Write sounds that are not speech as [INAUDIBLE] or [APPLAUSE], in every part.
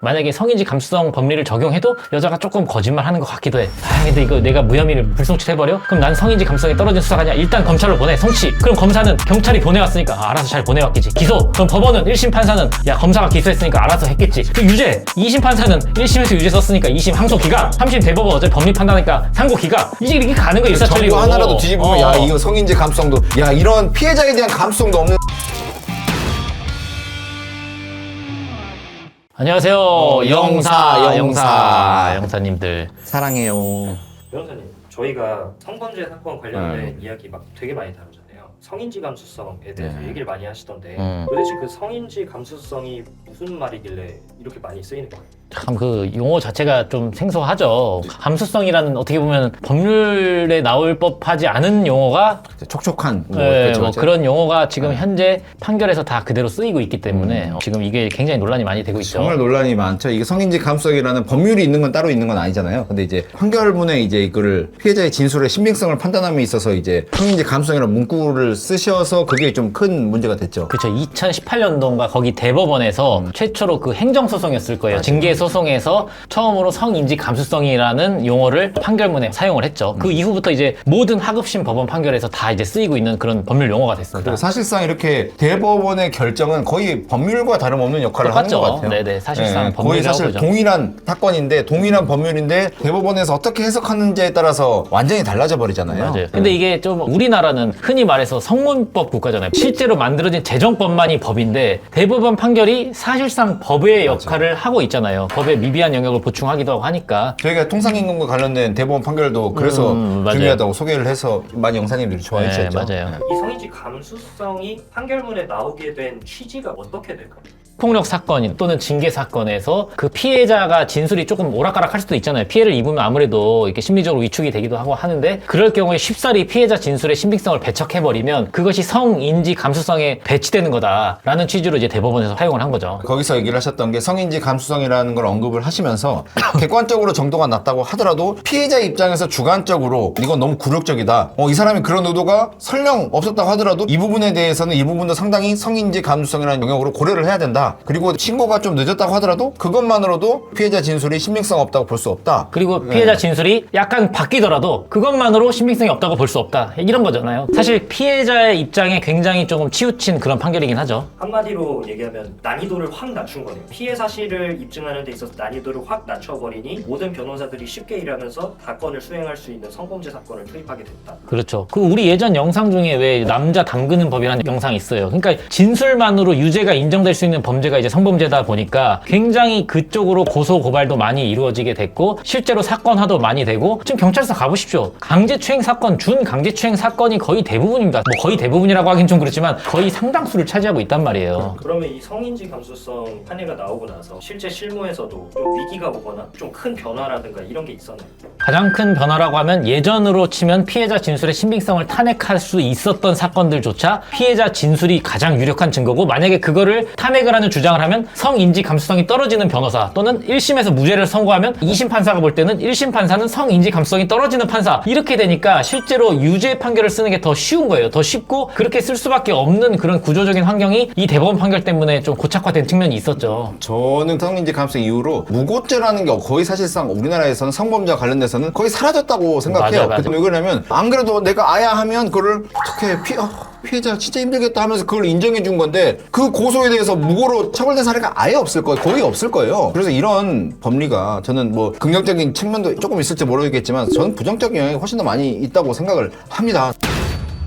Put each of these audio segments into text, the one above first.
만약에 성인지 감수성 법리를 적용해도 여자가 조금 거짓말하는 것 같기도 해. 아 근데 이거 내가 무혐의를 불송치해버려? 그럼 난 성인지 감수성이 떨어진 수사가 아니야. 일단 검찰로 보내. 성취. 그럼 검사는 경찰이 보내왔으니까 아, 알아서 잘 보내왔겠지. 기소. 그럼 법원은 1심 판사는 야 검사가 기소했으니까 알아서 했겠지. 그 유죄. 2심 판사는 1심에서 유죄 썼으니까 2심 항소 기각. 3심 대법원 어차피 법리 판단하니까 상고 기각. 이제 이렇게 가는 거야 일사천리로. 정보 하나라도 뒤집으면 어. 야 이거 성인지 감수성도 야 이런 피해자에 대한 감수성도 없는 안녕하세요. 영사, 영사, 영사, 영사. 영사 님들. 사랑해요. 변호사님, 저희가 성범죄 사건 관련된 네. 이야기 막 되게 많이 다루잖아요. 성인지 감수성에 대해서 네. 얘기를 많이 하시던데 음. 도대체 그 성인지 감수성이 무슨 말이길래 이렇게 많이 쓰이는 거예요? 참 그 용어 자체가 좀 생소하죠. 감수성이라는 어떻게 보면 법률에 나올 법하지 않은 용어가 촉촉한 뭐 예, 그렇죠, 뭐 그렇죠. 그런 용어가 지금 현재 판결에서 다 그대로 쓰이고 있기 때문에 지금 이게 굉장히 논란이 많이 되고 있죠. 정말 논란이 많죠. 이게 성인지 감수성이라는 법률이 있는 건 따로 있는 건 아니잖아요. 근데 이제 판결문에 이제 이거를 피해자의 진술의 신빙성을 판단함에 있어서 이제 성인지 감수성이라는 문구를 쓰셔서 그게 좀 큰 문제가 됐죠. 그렇죠. 2018년도인가 거기 대법원에서 음. 최초로 그 행정소송이었을 거예요. 징계 소송에서 처음으로 성인지 감수성이라는 용어를 판결문에 사용을 했죠. 음. 그 이후부터 이제 모든 하급심 법원 판결에서 다 이제 쓰이고 있는 그런 법률 용어가 됐습니다. 사실상 이렇게 대법원의 결정은 거의 법률과 다름없는 역할을 하는 똑같죠. 것 같아요. 네네, 사실상 예, 거의 법률이라고 사실 보죠. 동일한 사건인데 동일한 법률인데 대법원에서 어떻게 해석하는지에 따라서 완전히 달라져 버리잖아요. 맞아요. 근데 이게 좀 우리나라는 흔히 말해서 성문법 국가잖아요. 실제로 만들어진 재정법만이 법인데 대법원 판결이 사실상 법의 역할을 하고 있잖아요. 법의 미비한 영역을 보충하기도 하고 하니까 저희가 통상임금과 관련된 대법원 판결도 그래서 음, 맞아요. 중요하다고 소개를 해서 많이 영사님들이 좋아해 네, 주셨죠. 맞아요. 이 성인지 감수성이 판결문에 나오게 된 취지가 어떻게 될까요? 폭력 사건 또는 징계 사건에서 그 피해자가 진술이 조금 오락가락 할 수도 있잖아요. 피해를 입으면 아무래도 이렇게 심리적으로 위축이 되기도 하고 하는데 그럴 경우에 쉽사리 피해자 진술의 신빙성을 배척해 버리면 그것이 성인지 감수성에 배치되는 거다라는 취지로 이제 대법원에서 사용을 한 거죠. 거기서 얘기를 하셨던 게 성인지 감수성이라는 걸 언급을 하시면서 [COUGHS] 객관적으로 정도가 낮다고 하더라도 피해자 입장에서 주관적으로 이건 너무 굴욕적이다. 어, 이 사람이 그런 의도가 설령 없었다고 하더라도 이 부분에 대해서는 이 부분도 상당히 성인지 감수성이라는 영역으로 고려를 해야 된다. 그리고 신고가 좀 늦었다고 하더라도 그것만으로도 피해자 진술이 신빙성 없다고 볼 수 없다. 그리고 피해자 진술이 약간 바뀌더라도 그것만으로 신빙성이 없다고 볼 수 없다. 이런 거잖아요. 사실 피해자의 입장에 굉장히 조금 치우친 그런 판결이긴 하죠. 한마디로 얘기하면 난이도를 확 낮춘 거네요. 피해 사실을 입증하는 데 있어서 난이도를 확 낮춰버리니 모든 변호사들이 쉽게 일하면서 사건을 수행할 수 있는 성범죄 사건을 투입하게 됐다. 그렇죠. 그 우리 예전 영상 중에 왜 남자 담그는 법이라는 영상이 있어요. 그러니까 진술만으로 유죄가 인정될 수 있는 범죄 가 이제 성범죄다 보니까 굉장히 그쪽으로 고소 고발도 많이 이루어지게 됐고 실제로 사건화도 많이 되고 지금 경찰서 가보십시오. 강제추행 사건, 준 강제추행 사건이 거의 대부분입니다. 뭐 거의 대부분이라고 하긴 좀 그렇지만 거의 상당수를 차지하고 있단 말이에요. 그러면 이 성인지 감수성 판례가 나오고 나서 실제 실무에서도 좀 위기가 오거나 좀 큰 변화라든가 이런 게 있었나요? 가장 큰 변화라고 하면 예전으로 치면 피해자 진술의 신빙성을 탄핵할 수 있었던 사건들조차 피해자 진술이 가장 유력한 증거고 만약에 그거를 탄핵을 하는 주장을 하면 성인지 감수성이 떨어지는 변호사 또는 1심에서 무죄를 선고하면 2심 판사가 볼 때는 1심 판사는 성인지 감수성이 떨어지는 판사 이렇게 되니까 실제로 유죄 판결을 쓰는 게 더 쉬운 거예요. 더 쉽고 그렇게 쓸 수밖에 없는 그런 구조적인 환경이 이 대법원 판결 때문에 좀 고착화된 측면이 있었죠. 저는 성인지 감수성 이후로 무고죄라는 게 거의 사실상 우리나라에서는 성범죄와 관련돼서는 거의 사라졌다고 생각해요. 맞아요, 맞아요. 근데 왜 그러냐면 안 그래도 내가 아야 하면 그걸 어떻게 피 어, 피해자 진짜 힘들겠다 하면서 그걸 인정해 준 건데 그 고소에 대해서 무고로 처벌된 사례가 아예 없을 거예요. 거의 없을 거예요. 그래서 이런 법리가 저는 뭐 긍정적인 측면도 조금 있을지 모르겠지만 저는 부정적인 영향이 훨씬 더 많이 있다고 생각을 합니다.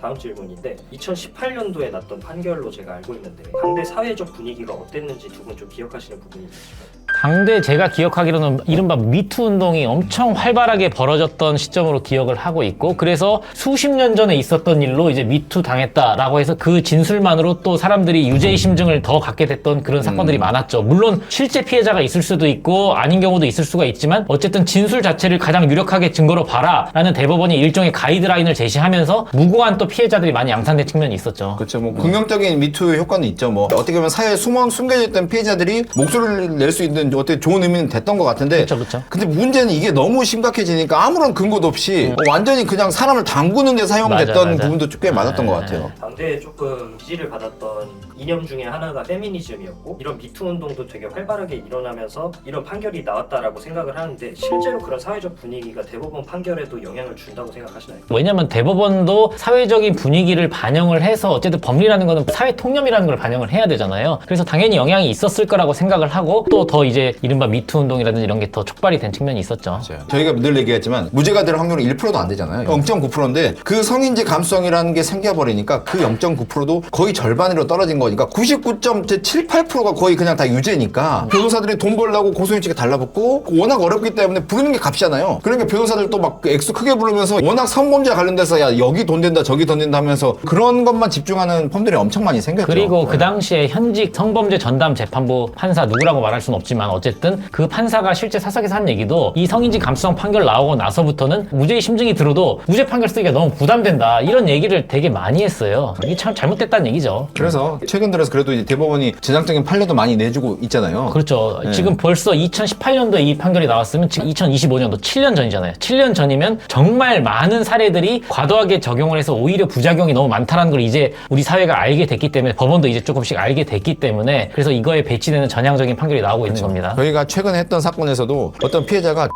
다음 질문인데 2018년도에 났던 판결로 제가 알고 있는데 당대 사회적 분위기가 어땠는지 두 분 좀 기억하시는 부분이 있으실까요? 당대 제가 기억하기로는 이른바 미투 운동이 엄청 활발하게 벌어졌던 시점으로 기억을 하고 있고 그래서 수십 년 전에 있었던 일로 이제 미투 당했다라고 해서 그 진술만으로 또 사람들이 유죄의 심증을 더 갖게 됐던 그런 사건들이 많았죠. 물론 실제 피해자가 있을 수도 있고 아닌 경우도 있을 수가 있지만 어쨌든 진술 자체를 가장 유력하게 증거로 봐라라는 대법원이 일종의 가이드라인을 제시하면서 무고한 또 피해자들이 많이 양산된 측면이 있었죠. 그렇죠. 뭐 긍정적인 미투 효과는 있죠. 뭐 어떻게 보면 사회에 숨어 숨겨져 있던 피해자들이 목소리를 낼 수 있는 어떻게 좋은 의미는 됐던 것 같은데 그쵸, 그쵸. 근데 문제는 이게 너무 심각해지니까 아무런 근거도 없이 어, 완전히 그냥 사람을 담그는 데 사용됐던 맞아, 맞아. 부분도 꽤 많았던 네. 것 같아요. 당대에 조금 지지를 받았던 이념 중에 하나가 페미니즘이었고 이런 미투 운동도 되게 활발하게 일어나면서 이런 판결이 나왔다라고 생각을 하는데 실제로 그런 사회적 분위기가 대법원 판결에도 영향을 준다고 생각하시나요? 왜냐면 대법원도 사회적인 분위기를 반영을 해서 어쨌든 법리라는 거는 사회 통념이라는 걸 반영을 해야 되잖아요. 그래서 당연히 영향이 있었을 거라고 생각을 하고 또 더 이제 이른바 미투 운동이라든지 이런 게 더 촉발이 된 측면이 있었죠. 저희가 늘 얘기했지만 무죄가 될 확률은 1%도 안 되잖아요. 0.9%인데 그 성인지 감수성이라는 게 생겨버리니까 그 0.9%도 거의 절반으로 떨어진 거니까 99.78%가 거의 그냥 다 유죄니까 변호사들이 돈 벌려고 고소인칙에 달라붙고 워낙 어렵기 때문에 부르는 게 값이잖아요. 그러니까 변호사들도 막그 액수 크게 부르면서 워낙 성범죄 관련돼서 야 여기 돈 된다 저기 돈 된다 하면서 그런 것만 집중하는 펌들이 엄청 많이 생겼죠. 그리고 그 네. 당시에 현직 성범죄 전담 재판부 판사 누구라고 말할 수는 없지만 어쨌든 그 판사가 실제 사석에서 한 얘기도 이 성인지 감수성 판결 나오고 나서부터는 무죄의 심증이 들어도 무죄 판결 쓰기가 너무 부담된다 이런 얘기를 되게 많이 했어요. 이게 참 잘못됐다는 얘기죠. 그래서 최근 들어서 그래도 이제 대법원이 제장적인 판례도 많이 내주고 있잖아요. 그렇죠. 네. 지금 벌써 2018년도에 이 판결이 나왔으면 지금 2025년도 7년 전이잖아요. 7년 전이면 정말 많은 사례들이 과도하게 적용을 해서 오히려 부작용이 너무 많다는 걸 이제 우리 사회가 알게 됐기 때문에 법원도 이제 조금씩 알게 됐기 때문에 그래서 이거에 배치되는 전향적인 판결이 나오고 있는 겁니다. 저희가 최근에 했던 사건에서도 어떤 피해자가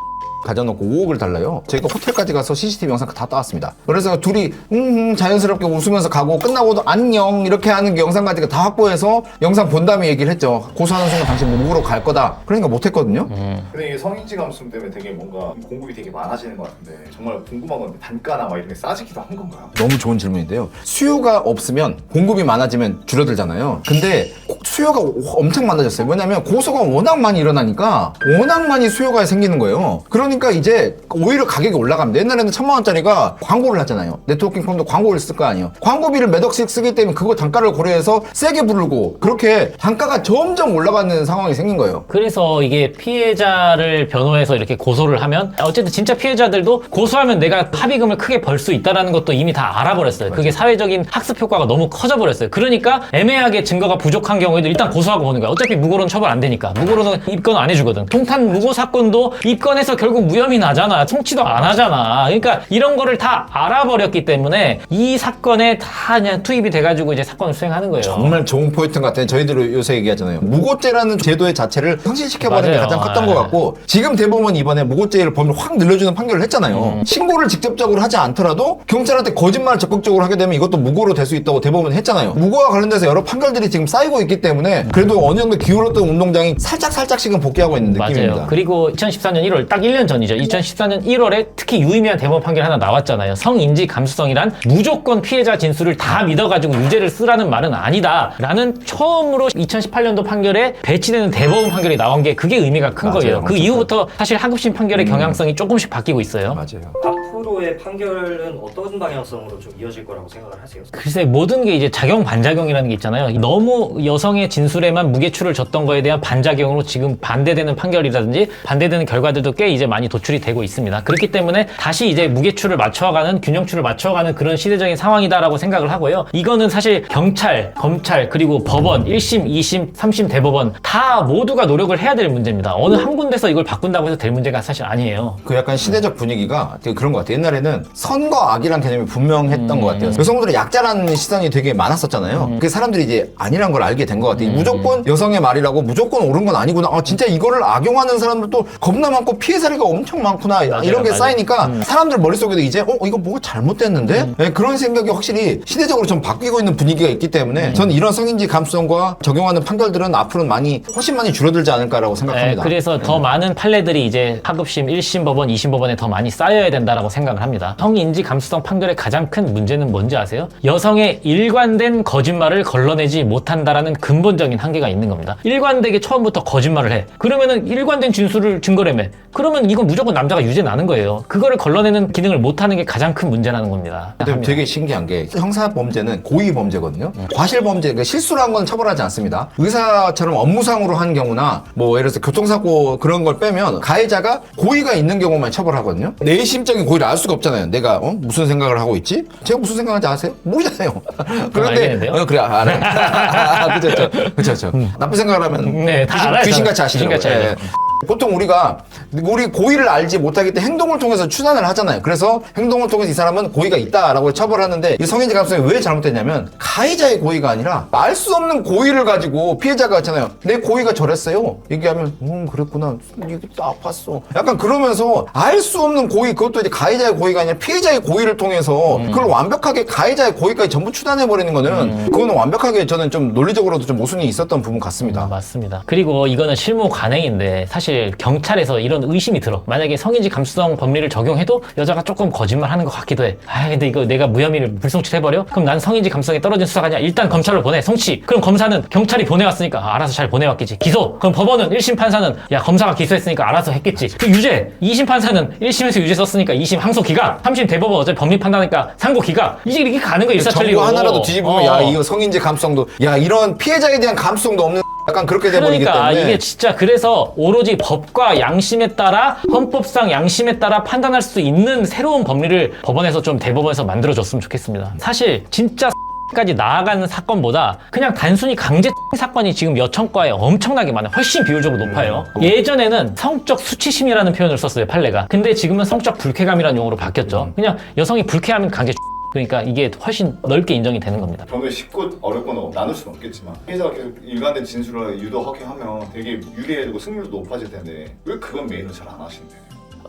가져놓고 5억을 달라요. 저희가 호텔까지 가서 CCTV 영상 다 따왔습니다. 그래서 둘이 음, 음, 자연스럽게 웃으면서 가고 끝나고도 안녕 이렇게 하는 게 영상까지 다 확보해서 영상 본 다음에 얘기를 했죠. 고소하는 순간 당신 목으로 갈 거다. 그러니까 못했거든요. 근데 이게 성인지 감수성 때문에 되게 뭔가 공급이 되게 많아지는 것 같은데 정말 궁금한 건데 단가나 막 이런 게 싸지기도 한 건가요? 너무 좋은 질문인데요. 수요가 없으면 공급이 많아지면 줄어들잖아요. 근데 수요가 엄청 많아졌어요. 왜냐면 고소가 워낙 많이 일어나니까 워낙 많이 수요가 생기는 거예요. 그 러니까 이제 오히려 가격이 올라갑니다. 옛날에는 천만 원짜리가 광고를 하잖아요. 네트워킹 펌도 광고를 쓸 거 아니에요. 광고비를 몇 억씩 쓰기 때문에 그거 단가를 고려해서 세게 부르고 그렇게 단가가 점점 올라가는 상황이 생긴 거예요. 그래서 이게 피해자를 변호해서 이렇게 고소를 하면 어쨌든 진짜 피해자들도 고소하면 내가 합의금을 크게 벌 수 있다는 것도 이미 다 알아버렸어요. 그게 사회적인 학습 효과가 너무 커져버렸어요. 그러니까 애매하게 증거가 부족한 경우에도 일단 고소하고 보는 거야. 어차피 무고로는 처벌 안 되니까. 무고로는 입건 안 해주거든. 통탄 무고 사건도 입건해서 결국 무혐의 나잖아. 송치도 안 하잖아. 그러니까 이런 거를 다 알아버렸기 때문에 이 사건에 다 그냥 투입이 돼가지고 이제 사건을 수행하는 거예요. 정말 좋은 포인트 같아요. 저희들 요새 얘기하잖아요. 무고죄라는 제도의 자체를 상실시켜버리는 게 맞아요. 가장 컸던 네. 것 같고 지금 대법원 이번에 무고죄를 범위를 확 늘려주는 판결을 했잖아요. 음. 신고를 직접적으로 하지 않더라도 경찰한테 거짓말을 적극적으로 하게 되면 이것도 무고로 될 수 있다고 대법원이 했잖아요. 무고와 관련돼서 여러 판결들이 지금 쌓이고 있기 때문에 그래도 어느 정도 기울었던 운동장이 살짝 살짝씩은 복귀하고 있는 느낌입니다. 맞아요. 그리고 2014년 1월 딱 1년 전이죠. 2014년 1월에 특히 유의미한 대법원 판결 하나 나왔잖아요. 성인지 감수성이란 무조건 피해자 진술을 다 믿어가지고 유죄를 쓰라는 말은 아니다 라는 처음으로 2018년도 판결에 배치되는 대법원 판결이 나온 게 그게 의미가 큰 맞아요. 거예요. 그 이후부터 사실 하급심 판결의 경향성이 조금씩 바뀌고 있어요. 맞아요. 앞으로의 판결은 어떤 방향성으로 좀 이어질 거라고 생각을 하세요? 글쎄 모든 게 이제 작용 반작용이라는 게 있잖아요. 너무 여성의 진술에만 무게추를 줬던 거에 대한 반작용으로 지금 반대되는 판결이라든지 반대되는 결과들도 꽤 이제 많이 도출이 되고 있습니다. 그렇기 때문에 다시 이제 무게추를 맞춰가는 균형추를 맞춰가는 그런 시대적인 상황이다라고 생각을 하고요. 이거는 사실 경찰, 검찰 그리고 법원 1심, 2심, 3심 대법원 다 모두가 노력을 해야 될 문제입니다. 어느 한 군데서 이걸 바꾼다고 해서 될 문제가 사실 아니에요. 그 약간 시대적 분위기가 되게 그런 것 같아요. 옛날에는 선과 악이란 개념이 분명했던 것 같아요. 여성들의 약자라는 시선이 되게 많았었잖아요. 그 사람들이 이제 아니란 걸 알게 된 것 같아요. 무조건 여성의 말이라고 무조건 옳은 건 아니구나. 아, 진짜 이거를 악용하는 사람들도 겁나 많고 피해 사례가 엄청 많구나. 이런 게 맞아요. 쌓이니까 사람들 머릿속에도 이제 어 이거 뭐가 잘못됐는데 네, 그런 생각이 확실히 시대적으로 좀 바뀌고 있는 분위기가 있기 때문에 전 이런 성인지 감수성과 적용하는 판결들은 앞으로는 많이 훨씬 많이 줄어들지 않을까라고 네, 생각합니다. 그래서 더 많은 판례들이 이제 하급심 1심 법원, 2심 법원에 더 많이 쌓여야 된다라고 생각을 합니다. 성인지 감수성 판결의 가장 큰 문제는 뭔지 아세요? 여성의 일관된 거짓말을 걸러내지 못한다라는 근본적인 한계가 있는 겁니다. 일관되게 처음부터 거짓말을 해. 그러면은 일관된 진술을 증거라며. 그러면 이거 이건 무조건 남자가 유죄 나는 거예요. 그거를 걸러내는 기능을 못하는 게 가장 큰 문제라는 겁니다. 근데 되게 신기한 게 형사 범죄는 고의 범죄거든요. 과실 범죄, 그러니까 실수로 한건 처벌하지 않습니다. 의사처럼 업무상으로 한 경우나 뭐 예를 들어서 교통사고 그런 걸 빼면 가해자가 고의가 있는 경우만 처벌하거든요. 내심적인 고의를 알 수가 없잖아요. 내가 어? 무슨 생각을 하고 있지? 제가 무슨 생각하는지 아세요? 모르잖아요. [LAUGHS] 알겠는데요? 어, 그래 알아요. [LAUGHS] 그렇죠, 그렇죠. 나쁜 생각을 하면 네, 다 귀신, 알아요, 귀신같이. 아시죠? 귀신같이 알죠. 보통 우리가 우리 고의를 알지 못하기 때문에 행동을 통해서 추단을 하잖아요. 그래서 행동을 통해서 이 사람은 고의가 있다라고 처벌하는데 이 성인지 감수성이 왜 잘못됐냐면 가해자의 고의가 아니라 알 수 없는 고의를 가지고 피해자가 있잖아요. 내 고의가 저랬어요. 얘기하면 음 그랬구나. 이게 또 아팠어. 약간 그러면서 알 수 없는 고의 그것도 이제 가해자의 고의가 아니라 피해자의 고의를 통해서 그걸 완벽하게 가해자의 고의까지 전부 추단해 버리는 거는 그거는 완벽하게 저는 좀 논리적으로도 좀 모순이 있었던 부분 같습니다. 맞습니다. 그리고 이거는 실무 관행인데 사실 경찰에서 이런 의심이 들어. 만약에 성인지 감수성 법리를 적용해도 여자가 조금 거짓말하는 것 같기도 해. 아 근데 이거 내가 무혐의를 불송치해버려? 그럼 난 성인지 감수성이 떨어진 수사가냐? 일단 검찰로 보내. 송치. 그럼 검사는 경찰이 보내왔으니까 아, 알아서 잘 보내왔겠지. 기소. 그럼 법원은 1심 판사는 야 검사가 기소했으니까 알아서 했겠지. 그 유죄. 2심 판사는 1심에서 유죄 썼으니까 2심 항소 기각. 3심 대법원 어차피 법리 판단하니까 상고 기각. 이제 이렇게 가는 거야 일사천리로. 정보 하나라도 뒤집으면 어. 야 이거 성인지 감수성도 야 이런 피해자에 대한 감수성도 없는 약간 그렇게 돼버리기 그러니까 때문에 이게 진짜 그래서 오로지 법과 양심에 따라 헌법상 양심에 따라 판단할 수 있는 새로운 법리를 법원에서 좀 대법원에서 만들어줬으면 좋겠습니다. 사실 진짜 까지 나아가는 사건보다 그냥 단순히 강제 사건이 지금 여청과에 엄청나게 많아요. 훨씬 비율적으로 높아요. 예전에는 성적 수치심이라는 표현을 썼어요, 판례가. 근데 지금은 성적 불쾌감이라는 용어로 바뀌었죠. 그냥 여성이 불쾌하면 강제 그러니까 이게 훨씬 넓게 인정이 되는 겁니다. 변호에 쉽고 어렵거나 나눌 수는 없겠지만 피해자가 계속 일관된 진술을 유도하게 하면 되게 유리해지고 승률도 높아질 텐데 왜 그건 메인을 잘안 하시는데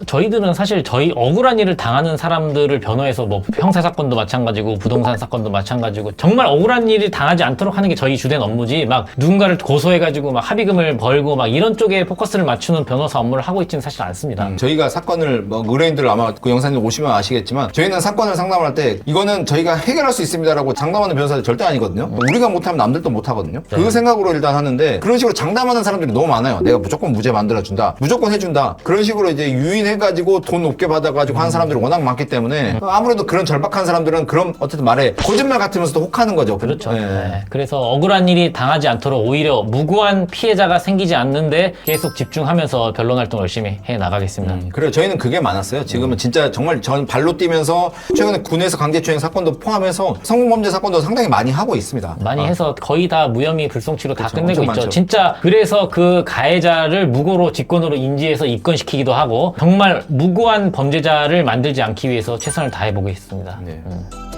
저희들은 사실 저희 억울한 일을 당하는 사람들을 변호해서 뭐 형사 사건도 마찬가지고 부동산 사건도 마찬가지고 정말 억울한 일을 당하지 않도록 하는 게 저희 주된 업무지 막 누군가를 고소해가지고 막 합의금을 벌고 막 이런 쪽에 포커스를 맞추는 변호사 업무를 하고 있지는 사실 않습니다. 음, 저희가 사건을 뭐 의뢰인들 아마 그 영상에 오시면 아시겠지만 저희는 사건을 상담을 할때 이거는 저희가 해결할 수 있습니다라고 장담하는 변호사들 절대 아니거든요. 우리가 못하면 남들도 못하거든요. 그 생각으로 일단 하는데 그런 식으로 장담하는 사람들이 너무 많아요. 내가 무조건 무죄 만들어준다. 무조건 해준다. 그런 식으로 이제 유인 해가지고 돈 높게 받아가지고 하는 사람들이 워낙 많기 때문에 아무래도 그런 절박한 사람들은 그런 어쨌든 말에 거짓말 같으면서도 혹하는 거죠. 그렇죠. 예. 네. 그래서 억울한 일이 당하지 않도록 오히려 무고한 피해자가 생기지 않는데 계속 집중하면서 변론 활동 열심히 해 나가겠습니다. 그래요. 저희는 그게 많았어요. 지금은 진짜 정말 전 발로 뛰면서 최근에 군에서 강제추행 사건도 포함해서 성범죄 사건도 상당히 많이 하고 있습니다. 많이 아, 해서 거의 다 무혐의 불송치로 다 그렇죠. 끝내고 엄청 있죠. 많죠. 진짜 그래서 그 가해자를 무고로 직권으로 인지해서 입건시키기도 하고 정말 무고한 범죄자를 만들지 않기 위해서 최선을 다해보고 있습니다. 네. 음.